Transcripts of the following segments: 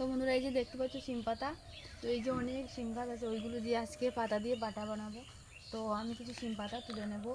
তো বন্ধুরা, এই যে দেখতে পাচ্ছ শিম পাতা, তো এই যে অনেক শিম গাছ আছে, ওইগুলো দিয়ে আজকে পাতা দিয়ে বাটা বানাবো। তো আমি কিছু শিম পাতা তুলে নেব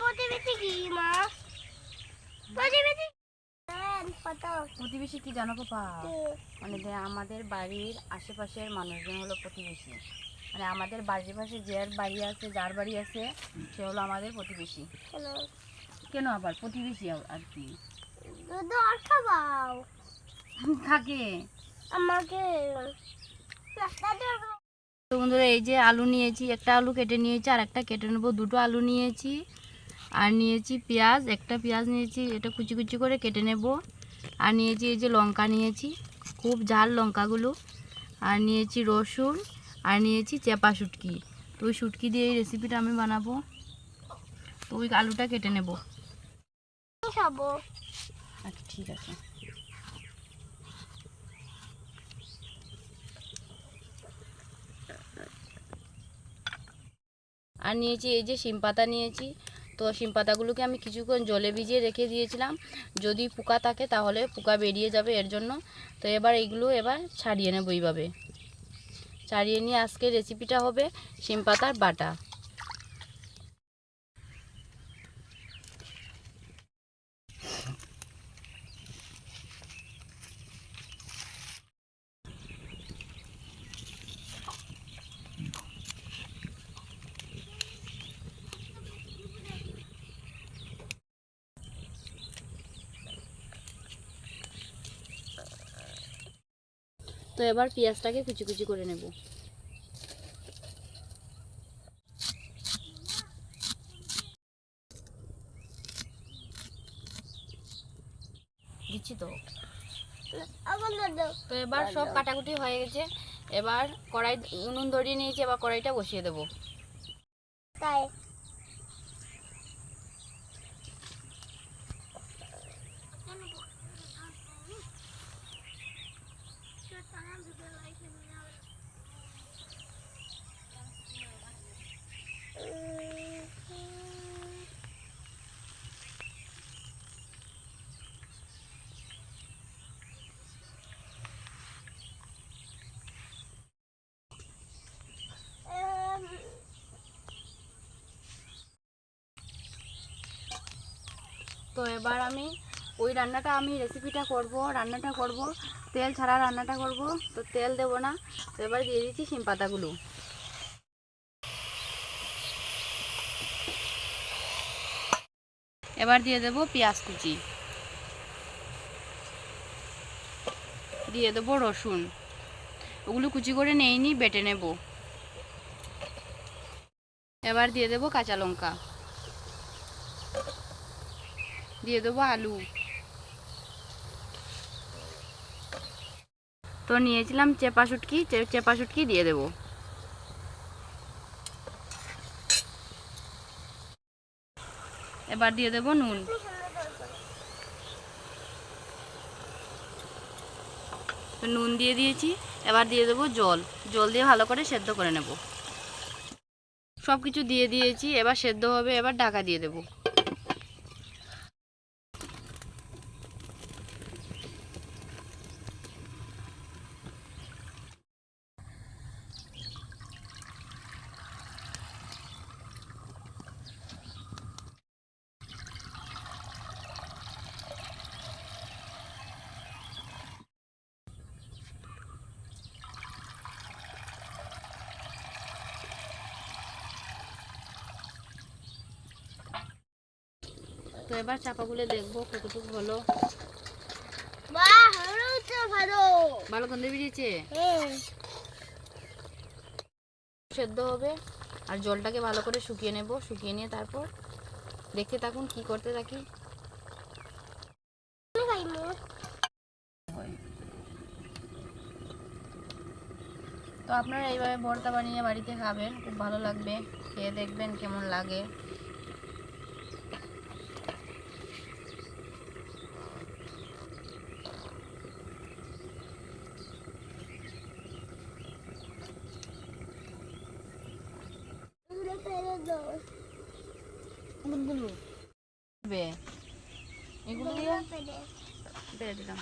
প্রতিবেশী কি মা প্রতিবেশী কত প্রতিবেশী কি জানো পাপা মানে আমাদের বাড়ির আশেপাশের মানুষজন হলো প্রতিবেশী। মানে আমাদের বাড়ির পাশে যার বাড়ি আছে যার বাড়ি আছে সে হলো আমাদের প্রতিবেশী। কেন? আবার? প্রতিবেশী আর- কি? থাকে। আমাকে তো বন্ধুরা এই যে আলু নিয়েছি একটা আলু কেটে নিয়েছি আর একটা কেটে নেব। দুটো আলু নিয়েছি আর নিয়েছি পেঁয়াজ একটা পেঁয়াজ নিয়েছি এটা কুচি কুচি করে কেটে নেব। আর নিয়েছি এই যে লঙ্কা নিয়েছি খুব ঝাল লঙ্কাগুলো। আর নিয়েছি রসুন আর নিয়েছি চেপা শুটকি। তো ওই শুটকি দিয়ে এই রেসিপিটা আমি বানাবো। তো ওই আলুটা কেটে নেব। খাব। আচ্ছা ঠিক আছে। আর নিয়েছি এই যে শিম পাতা নিয়েছি। তো শিম পাতাগুলোকে আমি কিছুক্ষণ জলে ভিজিয়ে রেখে দিয়েছিলাম। যদি পোকা থাকে তাহলে পোকা বেরিয়ে যাবে এর জন্য। তো এবার এইগুলো এবার ছাড়িয়ে নেব এইভাবে। ছাড়িয়ে নিয়ে আজকে রেসিপিটা হবে শিম পাতার বাটা। তো এবার পেঁয়াজটাকে কুচি কুচি করে নেব। দিচ্ছি তো। তো এবার সব কাটাকুটি হয়ে গেছে। এবার কড়াই উনুন ধরিয়ে নিয়েছি, এবার কড়াইটা বসিয়ে দেবো। তাই। তো এবার আমি ওই রান্নাটা আমি রেসিপিটা করব, রান্নাটা করব, তেল ছাড়া রান্নাটা করব, তো তেল দেবো না, তো এবার দিয়ে দিচ্ছি শিম পাতাগুলো। এবার দিয়ে দেবো পেঁয়াজ কুচি। দিয়ে দেবো রসুন। ওগুলো কুচি করে নেইনি, বেটে নেব। এবার দিয়ে দেবো কাঁচা লঙ্কা। দিয়ে দেবো আলু। তো নিয়েছিলাম চেপা শুটকি চেপা শুটকি দিয়ে দেবো। এবার দিয়ে দেবো নুন। নুন দিয়ে দিয়েছি, এবার দিয়ে দেবো জল। জল দিয়ে ভালো করে সেদ্ধ করে নেব। সব কিছু দিয়ে দিয়েছি, এবার সেদ্ধ হবে, এবার ঢাকা দিয়ে দেবো। তো এবার চাপা চাপাগুলো দেখব কতটুকু হলো। ভালো। ভালো গন্ধে বেরিয়েছে? সেদ্ধ হবে। আর জলটাকে ভালো করে শুকিয়ে নেব। শুকিয়ে নিয়ে তারপর দেখতে থাকুন কি করতে থাকি। তো আপনারা এইভাবে ভর্তা বানিয়ে বাড়িতে খাবেন। খুব ভালো লাগবে। খেয়ে দেখবেন কেমন লাগে এগুলো বে। এগুলো দিয়ে? বেড়ে দিলাম।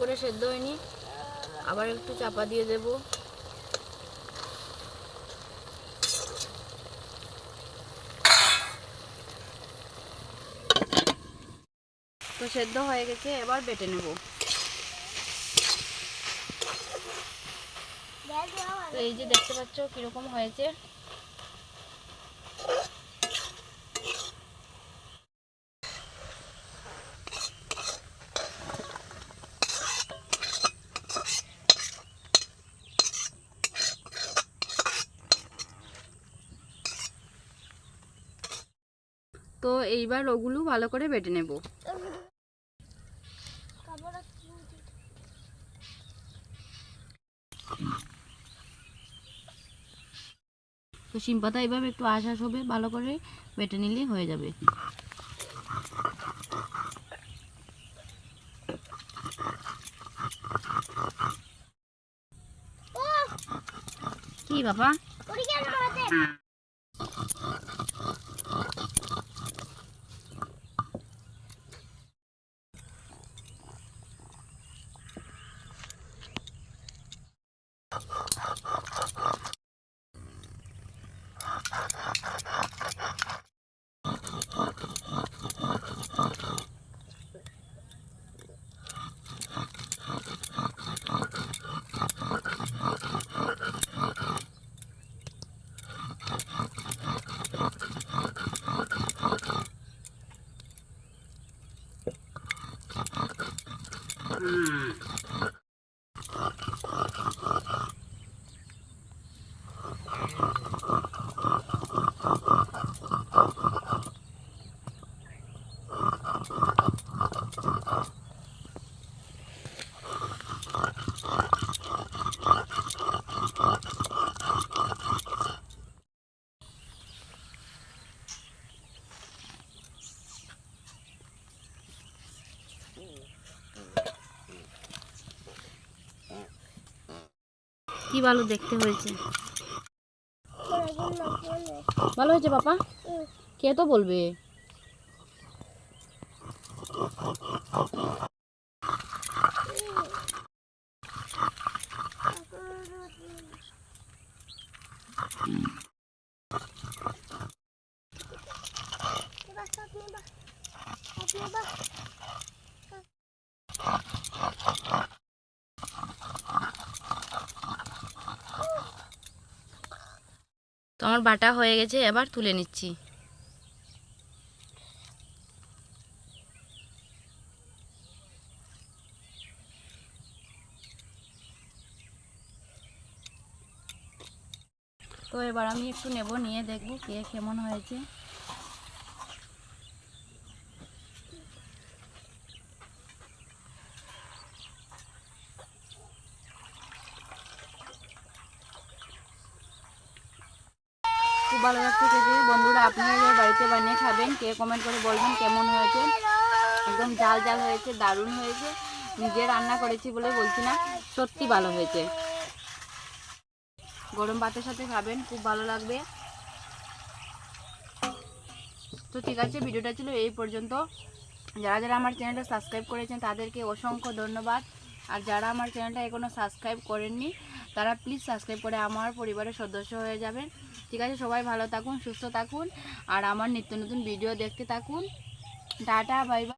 করে সেদ্ধ হয়নি। আবার একটু চাপা দিয়ে দেব। তো সেদ্ধ হয়ে গেছে, এবার বেটে নেব। এই যে দেখতে পাচ্ছ কীরকম হয়েছে। তো এইবার ওগুলো ভালো করে বেটে নেব। তো শিম পাতা এইভাবে একটু আশ আশ হবে ভালো করে বেটে নিলেই হয়ে যাবে। কি বাবা? Mm. কি ভালো দেখতে হয়েছে? ভালো হয়েছে বাবা কে তো বলবে? তো আমার বাটা হয়ে গেছে, এবার তুলে নিচ্ছি। তো এবার আমি একটু নেব, নিয়ে দেখব কে কেমন হয়েছে। খুব ভালো লাগছে খেতে। বন্ধুরা আপনারা বাড়িতে বানিয়ে খাবেন। কে কমেন্ট করে বলবেন কেমন হয়েছে? একদম জাল জাল হয়েছে, দারুণ হয়েছে। নিজে রান্না করেছি বলে বলছি না, সত্যি ভালো হয়েছে। গরম ভাতের সাথে খাবেন, খুব ভালো লাগবে। তো ঠিক আছে, ভিডিওটা ছিল এই পর্যন্ত। যারা যারা আমার চ্যানেলটা সাবস্ক্রাইব করেছেন, তাদেরকে অসংখ্য ধন্যবাদ। আর যারা আমার চ্যানেলটা এখনও সাবস্ক্রাইব করেননি তারা প্লিজ সাবস্ক্রাইব করে আমার পরিবারের সদস্য হয়ে যাবেন। ঠিক আছে, সবাই ভালো থাকুন, সুস্থ থাকুন, আর আমার নিত্য নতুন ভিডিও দেখতে থাকুন। Tata bye